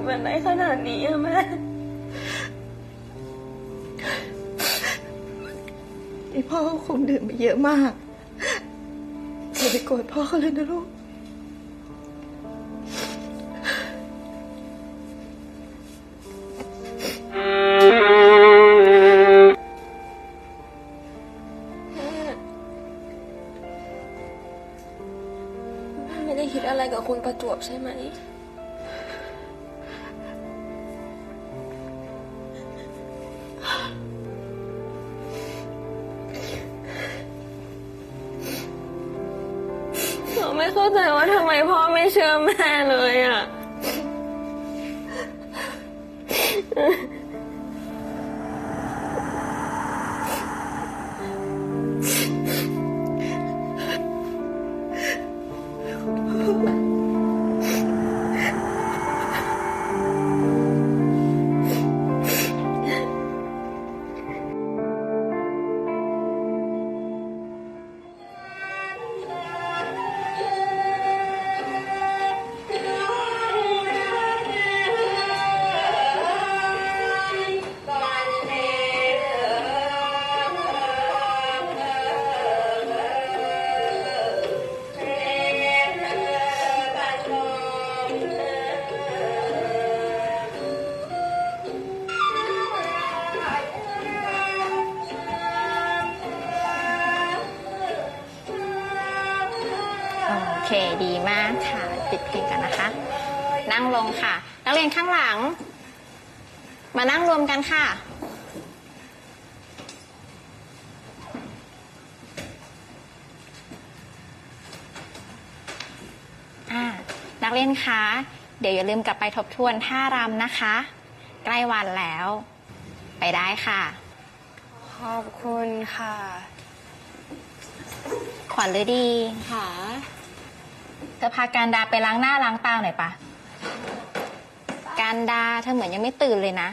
พ่อถึงเป็นได้ขนาดนี้อะแม่ไอพ่อคงดื่มไปเยอะมากอย่าไปโกรธพ่อเขาเลยนะลูกแม่ไม่ได้คิดอะไรกับคุณประจวบใช่ไหม โเคดีมากค่ะ ปิดเพลงกันนะคะ นั่งลงค่ะ นักเรียนข้างหลัง มานั่งรวมกันค่ะอ่านักเรียนคะ เดี๋ยวอย่าลืมกลับไปทบทวนท่ารำนะคะ ใกล้วันแล้ว ไปได้ค่ะ ขอบคุณค่ะ ขวัญฤดี ค่ะ เธอพาการดาไปล้างหน้าล้างตาหน่อยปะการดาเธอเหมือนยังไม่ตื่นเลยนะ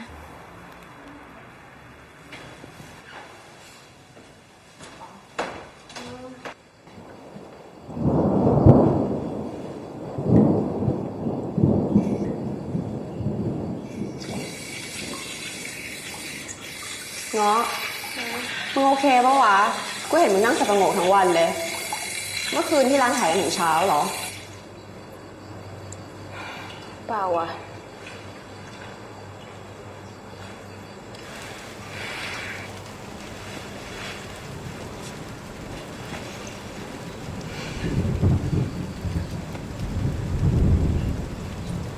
เงาะมึงโอเคปะวะ กูเห็นมึงนั่งสับปะงกทั้งวันเลย เมื่อคืนที่ร้านขายกันถึงเช้าเหรอ เปล่าวะ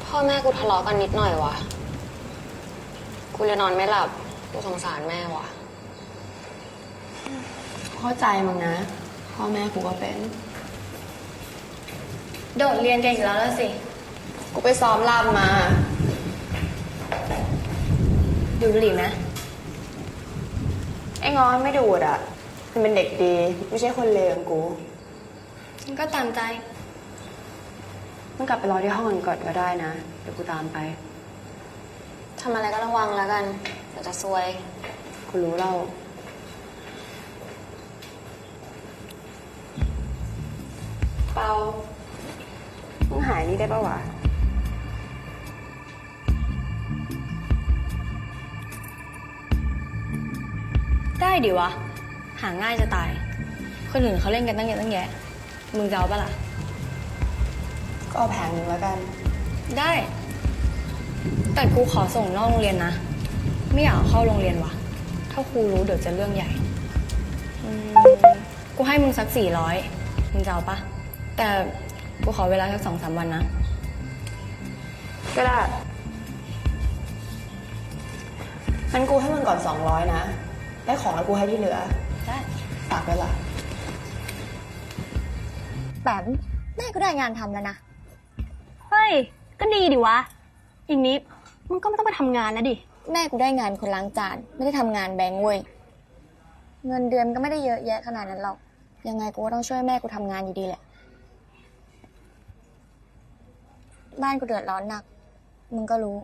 พ่อแม่กูทะเลาะกันนิดหน่อยวะกูเลยนอนไม่หลับ กูสงสารแม่ว่ะเข้าใจมึงนะ พ่อแม่กูก็เป็น โดดเรียนกันอีกแล้วละสิ กูไปซ้อมรำมา ดูบุหรี่นะไอ้งอนไม่ดูดอะ มันเป็นเด็กดี ไม่ใช่คนเลวอย่างกูก็ตามใจมึงกลับไปรอที่ห้องกันก่อนก็ได้นะ เดี๋ยวกูตามไป ทำอะไรก็ระวังแล้วกัน เดี๋ยวจะซวย กูรู้เล่าเปามึงหายนี่ได้ปะวะ ได้ดิวะ หาง่ายจะตาย คนอื่นเขาเล่นกันตั้งเยอะตั้งแยะ มึงจะเอาปะล่ะ ก็เอาแผงหนึ่งแล้วกัน ได้ แต่กูขอส่งนอกโรงเรียนนะ ไม่อยากเอาเข้าโรงเรียนวะถ้าครูรู้เดี๋ยวจะเรื่องใหญ่อืมกูให้มึงสักสี่ร้อยมึงจะเอาปะ แต่กูขอเวลาสักสองสามวันนะ ก็ได้งั้นกูให้มึงก่อนสองร้อยนะ ได้ของแล้วกูให้ที่เหลือ ได้ฝากไว้ละแปมแม่ก็ได้งานทำแล้วนะ เฮ้ย ก็ดีดิวะ อย่างนี้มึงก็ไม่ต้องไปทำงานแล้วดิ แม่กูได้งานคนล้างจาน ไม่ได้ทำงานแบงค์เว้ย เงินเดือนก็ไม่ได้เยอะแยะขนาดนั้นหรอก ยังไงกูก็ต้องช่วยแม่กูทำงานอยู่ดีแหละ บ้านกูเดือดร้อนหนัก มึงก็รู้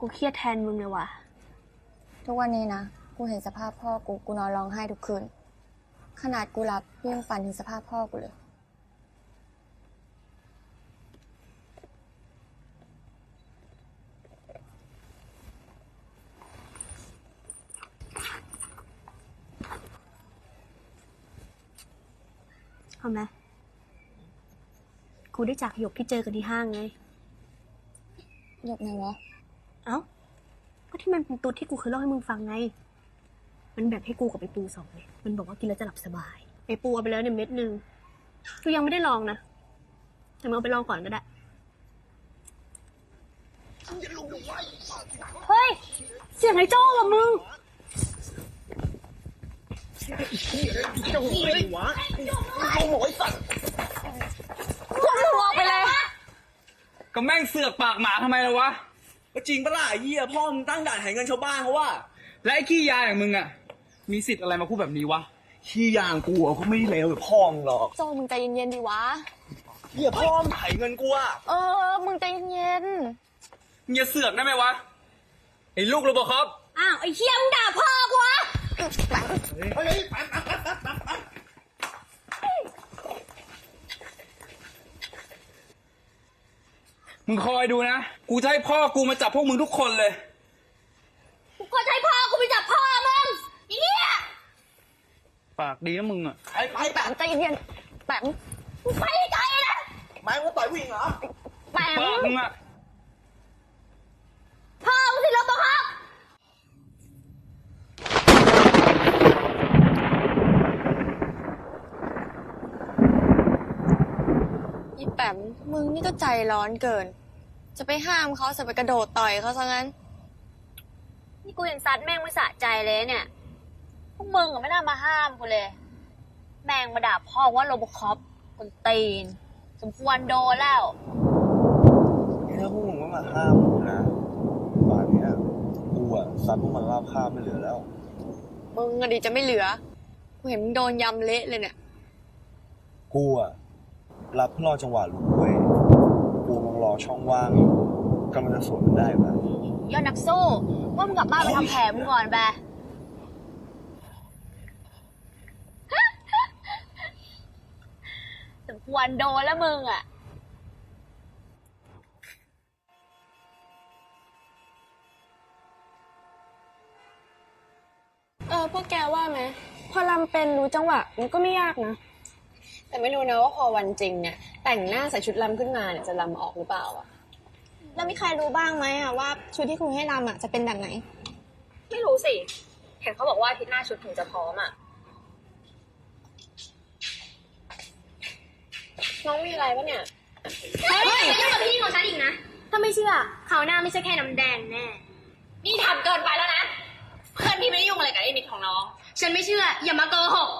กูเครียดแทนมึงเลยว่ะ ทุกวันนี้นะ กูเห็นสภาพพ่อกู กูนอนร้องไห้ทุกคืน ขนาดกูรับยังฝันถึงสภาพพ่อกูเลย เอาไหมกูได้จากหยกที่เจอกันที่ห้างไงยกไหนวะ เอ้า ก็ที่มันเป็นตุ๊ดที่กูเคยเล่าให้มึงฟังไง มันแบ่งให้กูกับไอ้ปูสองเลย มันบอกว่ากินแล้วจะหลับสบาย ไอ้ปูเอาไปแล้วเนี่ยเม็ดหนึ่งกูยังไม่ได้ลองนะ แต่มึงเอาไปลองก่อนก็ได้ เฮ้ย เสียงไอ้โจ้ว่ะมึงก็แม่งเสือกปากหมาทำไมล่ะวะ ก็จริงปะล่ะไอ้เหี้ยพ่อมึงตั้งด่านหายเงินชาวบ้านเขาว่า และไอ้ขี้ยาอย่างมึงอะ มีสิทธิ์อะไรมาพูดแบบนี้วะ ขี้ยางกูอะเขาไม่ได้เลวแบบพ่อมึงหรอกโจมึงใจเย็นๆดิวะ เหี้ยพ่อมึงไถเงินกูอะเออ มึงใจเย็นมึงอย่าเสือกได้ไหมวะไอ้ลูกโรบอคอปอ้าวไอ้เชี่ยมึงด่าพ่อกูวะ มึงคอยดูนะ กูจะให้พ่อกูมาจับพวกมึงทุกคนเลยก็ใช้พ่อกูไปจับพ่อมึงไอ้เหี้ยปากดีนะมึงอะ ไปไปแปะๆใจเย็นแปมไปไกลนะไม้มึงต่อยผู้หญิงเหรอแปปากมมึงอะ พ่อมึงสิรปภ อี แปมมึงนี่ก็ใจร้อนเกิน จะไปห้ามเขาจะไปกระโดดต่อยเขาซะงั้น นี่กูยังซัดแม่งไม่สะใจเลยเนี่ย พวกมึงอะไม่น่ามาห้ามกูเลย แม่งมาด่าพ่อว่าโรบคอปคนตีน สมควรโดนแล้ว นี่ถ้าพวกมึงไม่มาห้ามกูนะป่านเนี้ยกูอะซัดพวกมันราบคาบไม่เหลือแล้ว มึงอะดิจะไม่เหลือ กูเห็นมึงโดนยำเละเลยเนี่ย กูอะ รับเพื่อรอจังหวะลุกเว้ยกูกำลังรอช่องว่างอยู่กำลังจะสวนมันได้ปะยอดนักสู้ว่ามึงกลับบ้านไปทำแผลมึงก่อนแบสมควรโดนแล้วมึงอะเออพวกแกว่าไหมพอลำเป็นรู้จังหวะมันก็ไม่ยากนะ แต่ไม่รู้นะว่าพอวันจริงเนี่ย แต่งหน้าใส่ชุดลำขึ้นมาเนี่ยจะลำออกหรือเปล่าอะแล้วมีใครรู้บ้างไหมอะว่าชุดที่ครูให้ลำอะจะเป็นแบบไหน ไม่รู้สิ เห็นเขาบอกว่าอาทิตย์หน้าชุดถึงจะพร้อมอะน้องมีอะไรปะเนี่ย เฮ้ยเรื่องกับพี่ของฉันอีกนะ ถ้าไม่เชื่อคราวหน้าไม่ใช่แค่น้ำแดงแน่ นี่ทำเกินไปแล้วนะ เพื่อนพี่ไม่ได้ยุ่งอะไรกับไอ้นิดของน้อง ฉันไม่เชื่อ อย่ามาโกหก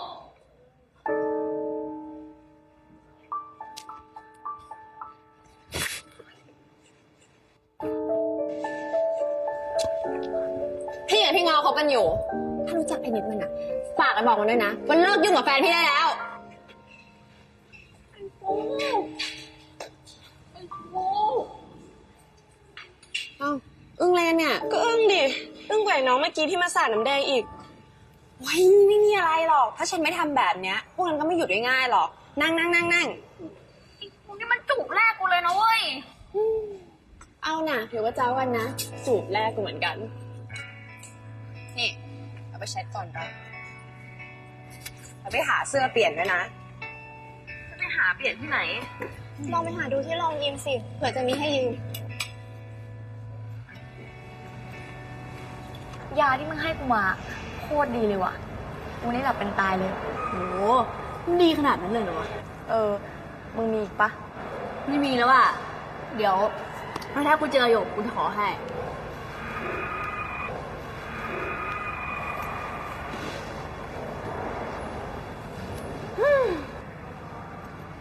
กับพี่เงาเขากันอยู่ ถ้ารู้จักไอ้นิดมันอะฝากกันบอกมันด้วยนะมันเลิกยุ่งกับแฟนพี่ได้แล้ว เอ้าอึ้งอะไรกันเนี่ย ก็อึ้งดิ อึ้งกว่าน้องเมื่อกี้ที่มาสาดน้ำแดงอีกว้ายไม่มีอะไรหรอก ถ้าฉันไม่ทำแบบเนี้ย พวกนั้นก็ไม่หยุดง่ายๆหรอก นั่งนั่งนั่งนั่งมึงนี่มันจูบแรกกูเลยนะเว้ย เอาน่ะถือว่าเจ้ากันนะจูบแรกกูเหมือนกันนี่ เอาไปเช็ดก่อนไปเอาไปหาเสื้อเปลี่ยนด้วยนะไปหาเปลี่ยนที่ไหน ลองไปหาดูที่โรงยิมสิ เผื่อจะมีให้ยืม ยาที่มึงให้กูมาโคตรดีเลยว่ะกูนี่หลับเป็นตายเลย โหดีขนาดนั้นเลยเหรอวะ เออ มึงมีอีกปะไม่มีแล้วอะ เดี๋ยวถ้ากูเจอหยกกูจะขอให้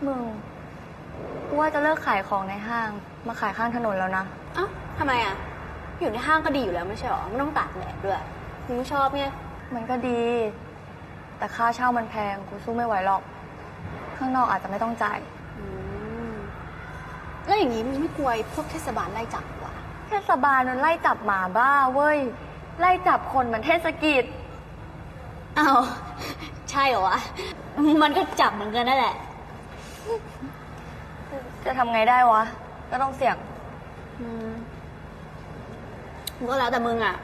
มึงกูว่าจะเลิกขายของในห้าง มาขายข้างถนนแล้วนะ เอ้าทำไมอะ อยู่ในห้างก็ดีอยู่แล้วไม่ใช่หรอไม่ต้องตากแดดด้วยมึงไม่ชอบไงมันก็ดี แต่ค่าเช่ามันแพงกูสู้ไม่ไหวหรอก ข้างนอกอาจจะไม่ต้องจ่าย อืมแล้วอย่างนี้มึงไม่กลัวไอ้พวกเทศบาลไล่จับเหรอเทศบาลมันไล่จับหมาบ้าเว้ย ไล่จับคนเหมือนเทศกิจอ้าวใช่เหรอวะ มันก็จับเหมือนกันนั่นแหละ จะทำไงได้วะ ก็ต้องเสี่ยง อืมมึงก็แล้วแต่มึงอะ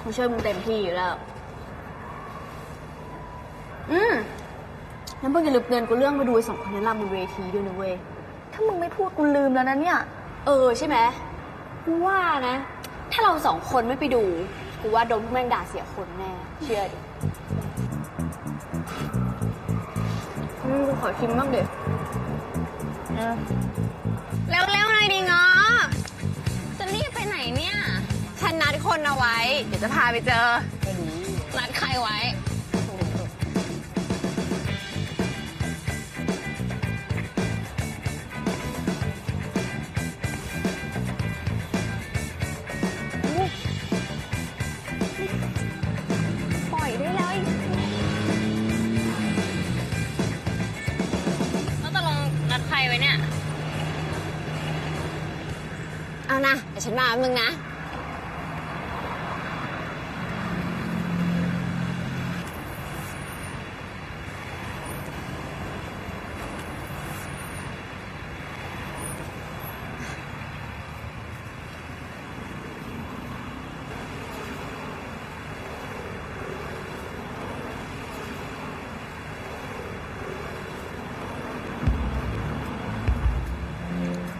กูช่วยมึงเต็มที่อยู่แล้ว อืมงั้นเพิ่งอย่าลืมเตือนกูเรื่องมาดูไอ้สองคนนั้นรำบนเวทีด้วยนะเว้ย ถ้ามึงไม่พูดกูลืมแล้วนะเนี่ย เออใช่ไหมกูว่านะ ถ้าเราสองคนไม่ไปดู กูว่าโดนพวกแม่งด่าเสียคนแน่ เชื่อดิ อืมกูขอชิมบ้างเด็ เร็วๆหน่อยดิงอจะรีบไปไหนเนี่ย ฉันนัดคนเอาไว้ เดี๋ยวจะพาไปเจอ นัดใครไว้ ฉันมาแป๊บนึงนะ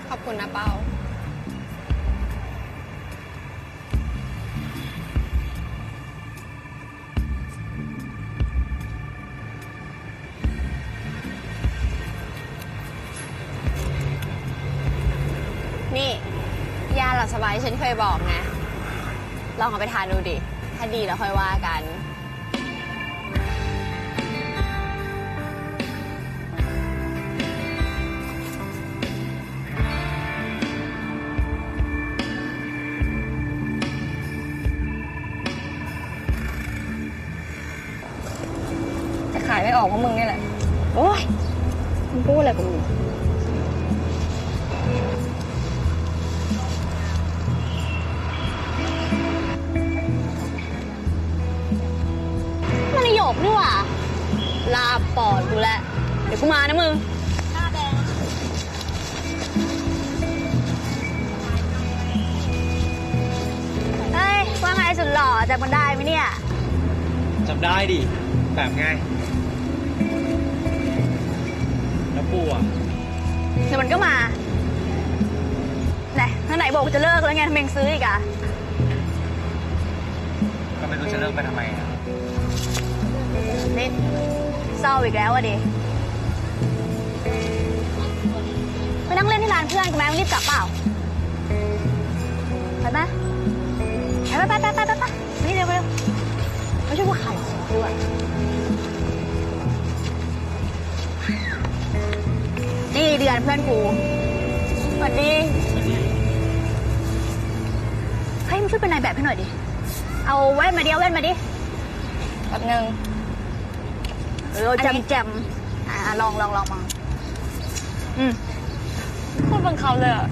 ขอบคุณนะเปา ฉันเคยบอกไง ลองเอาไปทานดูดิ ถ้าดีแล้วค่อยว่ากัน จะขายไม่ออกเพราะมึงนี่แหละ โอ้ยมึงพูดอะไรกั กนี่หว่า ลาปอดกูแล้วเดี๋ยวกูมานะมึงเฮ้ย ว่าไงสุดหล่อจำมันได้ไหมเนี่ย จำได้ดิ แบบไง แล้วปูอะเดี๋ยวมันก็มาไหนท่างไหนบอกจะเลิกแล้วไงทำไมยังซื้ออีกอะก็ไม่รู้จะเลิกไปทำไมอะ นี่เศร้าอีกแล้วอะดิไปนั่งเล่นที่ร้านเพื่อนกันไหมรีบกลับเปล่าไปไหมไปไปไปไปไปไปนี่เร็วเร็วไม่ช่วยกูขายของด้วยนี่เดือนเพื่อนกูสวัสดีเฮ้ยมึงช่วยเป็นนายแบบให้หน่อยดิ เอาแว่นมาดิเอาแว่นมาดิแป๊บนึง เออจำจำอ่าลองลองลองมองอืมพูดบังเขาเลยอะ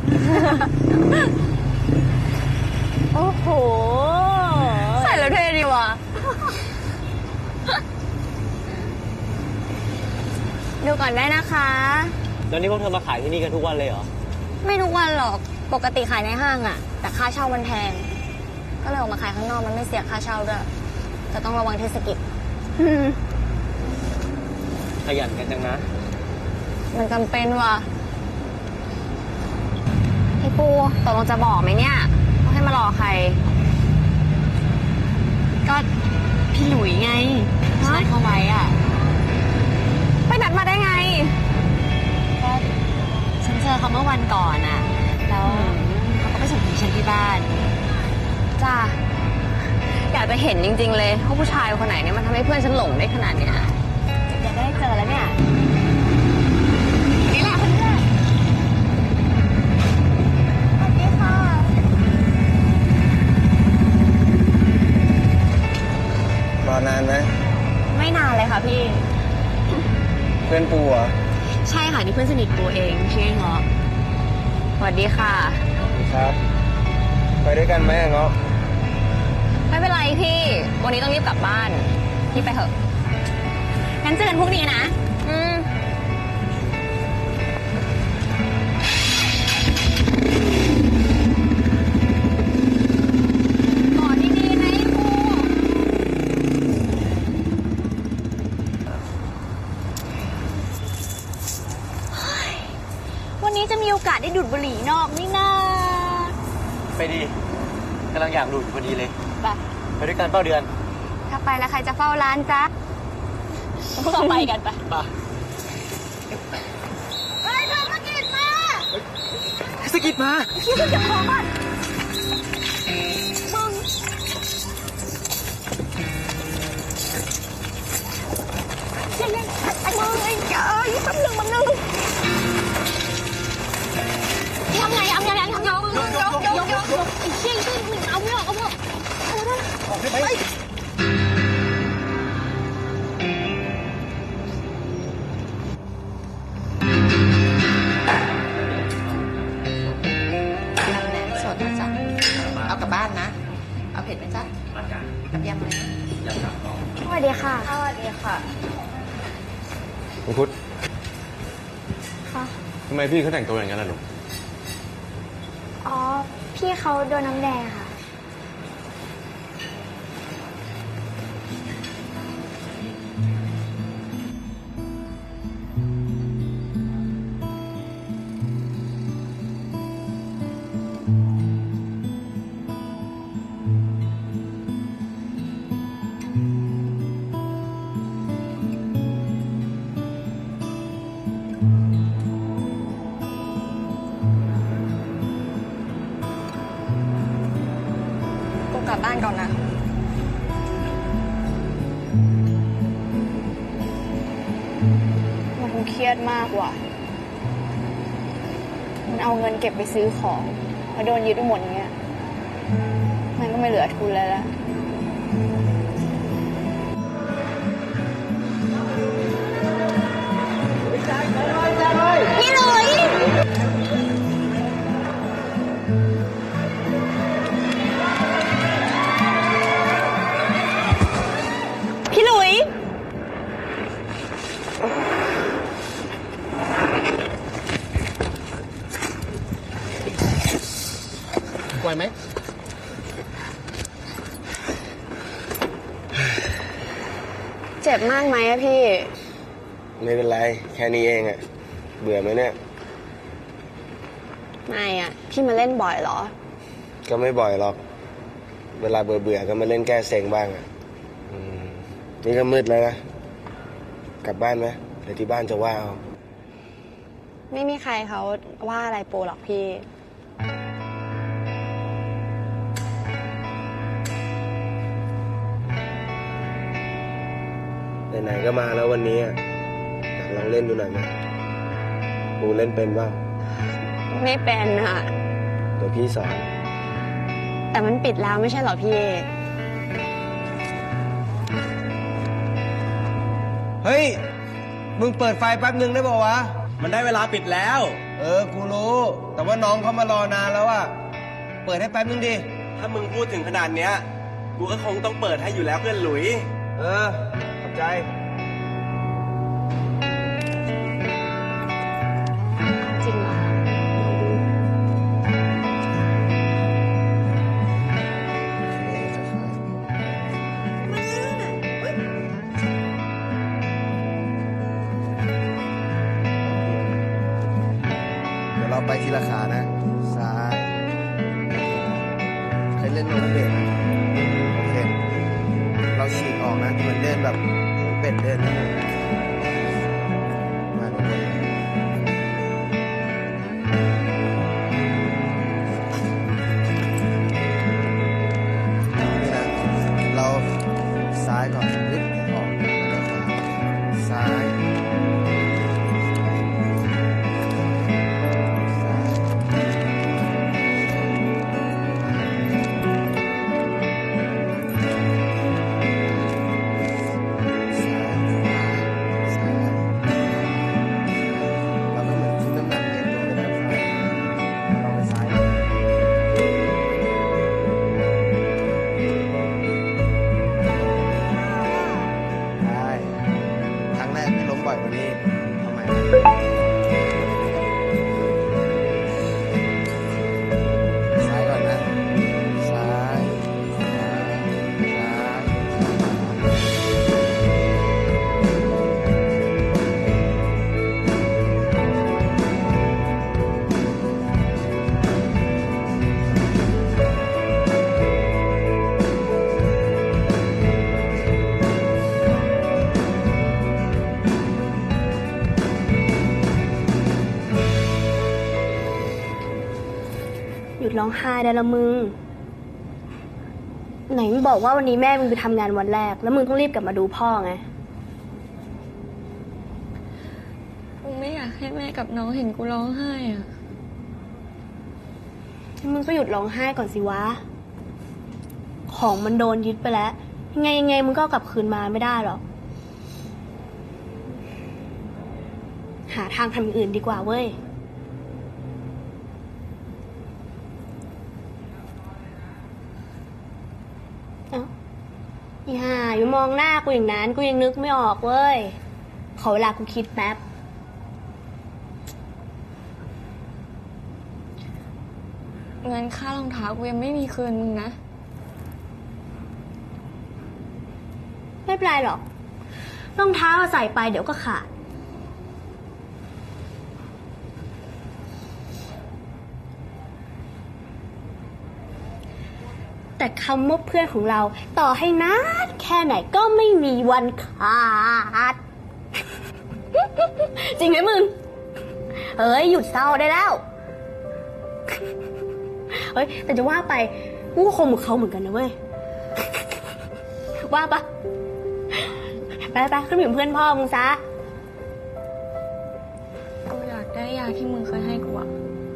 โอ้โห ใส่แล้วเท่ดีว่ะ ดูก่อนได้นะคะ แล้วนี่พวกเธอมาขายที่นี่กันทุกวันเลยเหรอ ไม่ทุกวันหรอก ปกติขายในห้างอะแต่ค่าเช่ามันแพง ก็เลยออกมาขายข้างนอกมันไม่เสียค่าเช่าด้วย จะต้องระวังเทศกิจข ยันกันจังนะ มันจำเป็นว่ะพี่ปูตกลงจะบอกไหมเนี่ยว่าให้มารอใคร ก็พี่หลุยไงนัดเขาไว้อะไปนัดมาได้ไง ก็ฉันเจอเขาเมื่อวันก่อนอะแล้วเขาก็ไปส่งถึงฉันที่บ้านจ้าอยากจะเห็นจริง ๆ เลยว่าผู้ชายคนไหนเนี่ยมันทำให้เพื่อนฉันหลงได้ขนาดเนี้ย อแล้วเนี่ยแหละเพื่อนสวัสดีค่ะรอนานไหมไม่นานเลยค่ะพี่ เพื่อนปูเหรอใช่ค่ะนี่เพื่อนสนิทปูเองชื่อเงาะสวัสดีค่ะ ครับ ไปด้วยกันไหมเงาะไม่เป็นไรพี่ วันนี้ต้องรีบกลับบ้าน พี่ไปเถอะ งั้นเจอกันพรุ่งนี้นะ อืมก่อนดีๆนะไอ้ครูวันนี้จะมีโอกาสได้ดูดบุหรี่นอกนี่นาไปดีกำลังอยากดูดอยู่พอดีเลย ไปไปด้วยกันเป้าเดือน ถ้าไปแล้วใครจะเฝ้าร้านจ๊ะ พวกเราไปกันไปเฮ้ยเธอมากินมาสกิดมาคิดว่าจะพอก่อนมึงเจ๊ยังไอ้มึงไอ้เอ้ยแป๊บหนึงแป๊บหนึงทำไงทำไงทำไงยกยกยกยกยกยกไอ้เชี่ยไอ้เชี่ยเอาไม่ออกเอา ไมพี่เขาแต่งตัวอย่างนั้นล่ะลูก อ๋อ พี่เขาโดนน้ำแดงค่ะ บบ้านก่อนนะ มันคงเครียดมากว่ะ มันเอาเงินเก็บไปซื้อของ แล้วโดนยึดไปหมดเงี้ย มันก็ไม่เหลือทุนแล้วล่ะ เจ็บมากไหมอะพี่ ไม่เป็นไร แค่นี้เองอะเบื่อไหมเนี่ย ไม่อะพี่มาเล่นบ่อยเหรอ ก็ไม่บ่อยหรอก เวลาเบื่อเบื่อๆก็มาเล่นแก้เซ็งบ้างอะอืมนี่ก็มืดแล้วนะ กลับบ้านไหมเดี๋ยวที่บ้านจะว่าเอา ไม่มีใครเขาว่าอะไรโปหรอกพี่ ไหนๆก็มาแล้ววันนี้อะอยากลองเล่นดูหน่อยไหมปูเล่นเป็นบ้างไม่เป็นอะเดี๋ยวพี่สอน แต่มันปิดแล้วไม่ใช่เหรอพี่เฮ้ย มึงเปิดไฟแป๊บนึงได้ป่าวะ มันได้เวลาปิดแล้ว เออ กูรู้ แต่ว่าน้องเขามารอนานแล้วอะเปิดให้แป๊บนึงดิ ถ้ามึงพูดถึงขนาดเนี้ย กูก็คงต้องเปิดให้อยู่แล้วเพื่อนหลุย เออขอบ ใจจริงเหรอเดี๋ยวเราไปทีละขานะ ซ้ายเคยเล่นโรลเลอร์เบลด องไห้ได้แล้วมึง ไหนมึงบอกว่าวันนี้แม่มึงไปทำงานวันแรก แล้วมึงต้องรีบกลับมาดูพ่อไง กูไม่อยากให้แม่กับน้องเห็นกูร้องไห้อะมึงก็หยุดร้องไห้ก่อนสิวะ ของมันโดนยึดไปแล้ว ยังไงยังไงมึงก็เอากลับคืนมาไม่ได้หรอก หาทางทำอย่างอื่นดีกว่าเว้ย เอ้าอีห่าอยู่มองหน้ากูอย่างนั้น กูยังนึกไม่ออกเว้ย ขอเวลากูคิดแป๊บ เงินค่ารองเท้ากูยังไม่มีคืนมึงนะ ไม่เป็นไรหรอก รองเท้าใส่ไปเดี๋ยวก็ขาด แต่คำว่าเพื่อนของเรา ต่อให้นานแค่ไหนก็ไม่มีวันขาด จริงไหมมึง เฮ้ย หยุดเศร้าได้แล้ว เฮ้ย แต่จะว่าไปกูก็คงเหมือนเขาเหมือนกันนะเว้ย ว่าปะไปไปขึ้นไปเป็นเพื่อนพ่อมึงซะ กูอยากได้ยาที่มึงเคยให้กูอะ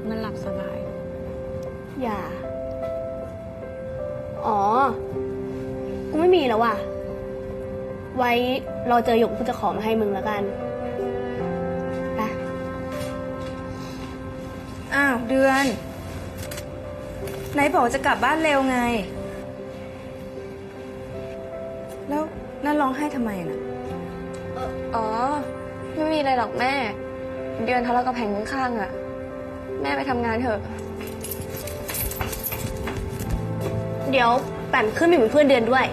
มันหลับสบาย อย่า อ๋อ กูไม่มีแล้วว่ะ ไว้รอเจอหยกกูจะขอมาให้มึงแล้วกันไปอ้าว เดือนไหนบอกจะกลับบ้านเร็วไง แล้วนั่นร้องไห้ทำไมน่ะ อ๋อ ไม่มีอะไรหรอกแม่ เดือนทะเลาะกับแผงข้างๆอะแม่ไปทำงานเถอะ เดี๋ยวปั่นขึ้นไปเป็นเพื่อนเดือนด้วย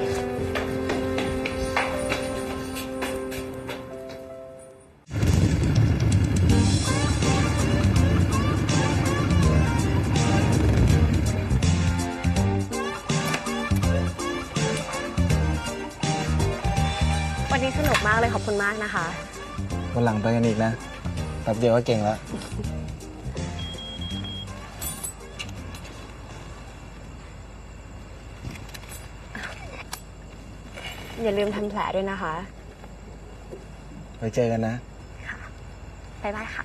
วันนี้สนุกมากเลยขอบคุณมากนะคะ วันหลังไปกันอีกนะแป๊บเดียวก็เก่งแล้ว อย่าลืมทำแผลด้วยนะคะ ไว้เจอกันนะ บ๊ายบายค่ะ